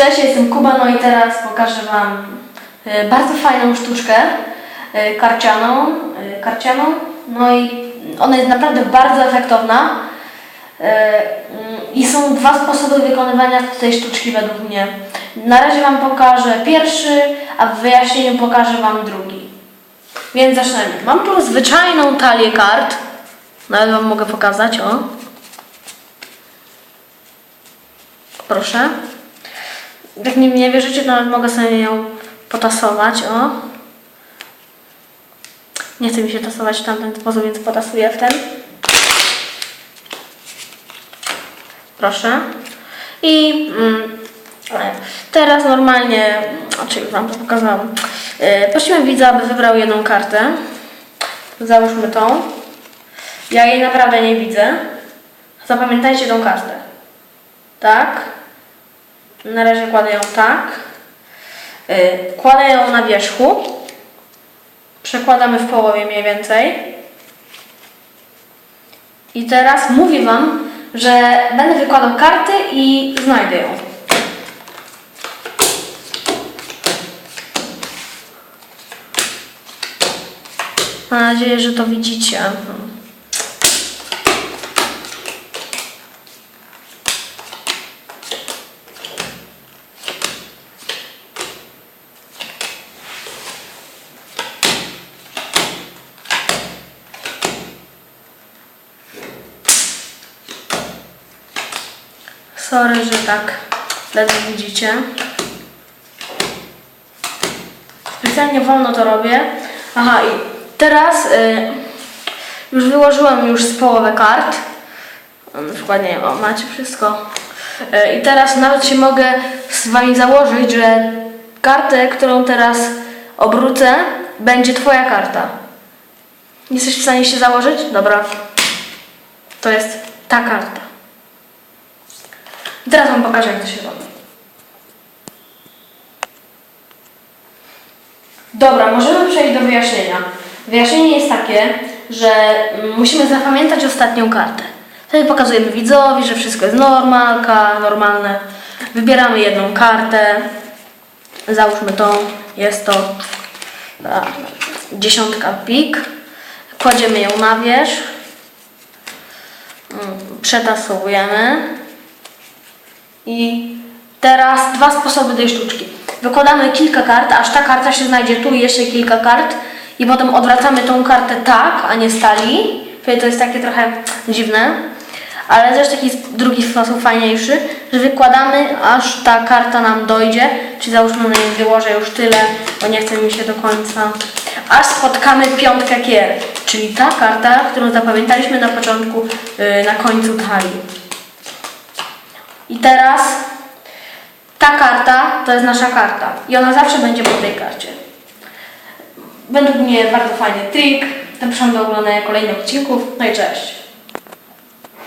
Cześć, jestem Kuba, no i teraz pokażę Wam e, bardzo fajną sztuczkę e, karcianą, e, karcianą. No i ona jest naprawdę bardzo efektowna. Mm, I są dwa sposoby wykonywania tej sztuczki według mnie. Na razie Wam pokażę pierwszy, a w wyjaśnieniu pokażę Wam drugi. Więc zaczynamy. Mam tu zwyczajną talię kart. Nawet Wam mogę pokazać, o. Proszę. Jak nie, nie wierzycie, to nawet mogę sobie ją potasować, o. Nie chce mi się tasować w tamten sposób, więc potasuję w ten. Proszę. I mm, teraz normalnie, czyli Wam to pokazałam. Yy, prosimy widza, aby wybrał jedną kartę. Załóżmy tą. Ja jej naprawdę nie widzę. Zapamiętajcie tą kartę. Tak. Na razie kładę ją tak. Yy, kładę ją na wierzchu. Przekładamy w połowie mniej więcej. I teraz mówię Wam, że będę wykładał karty i znajdę ją. Mam nadzieję, że to widzicie. Sorry, że tak ledwo widzicie. Specjalnie wolno to robię. Aha, i teraz y, już wyłożyłam już z połowę kart. Na przykład, nie wiem, o, macie wszystko. Y, I teraz nawet się mogę z Wami założyć, że kartę, którą teraz obrócę, będzie Twoja karta. Jesteś w stanie się założyć? Dobra. To jest ta karta. Teraz Wam pokażę, jak to się robi. Dobra, możemy przejść do wyjaśnienia. Wyjaśnienie jest takie, że mm, musimy zapamiętać ostatnią kartę. Wtedy pokazujemy widzowi, że wszystko jest normalka, normalne. Wybieramy jedną kartę. Załóżmy tą. Jest to dziesiątka pik. Kładziemy ją na wierzch. Mm, Przetasowujemy. I teraz dwa sposoby tej sztuczki. Wykładamy kilka kart, aż ta karta się znajdzie tu i jeszcze kilka kart i potem odwracamy tą kartę tak, a nie stali. To jest takie trochę dziwne. Ale też taki drugi sposób fajniejszy, że wykładamy aż ta karta nam dojdzie, czyli załóżmy na niej wyłożę już tyle, bo nie chce mi się do końca. Aż spotkamy piątkę kier, czyli ta karta, którą zapamiętaliśmy na początku, yy, na końcu talii. I teraz ta karta to jest nasza karta i ona zawsze będzie po tej karcie. Według mnie bardzo fajny trik. Zapraszam do oglądania kolejnych odcinków. No i cześć.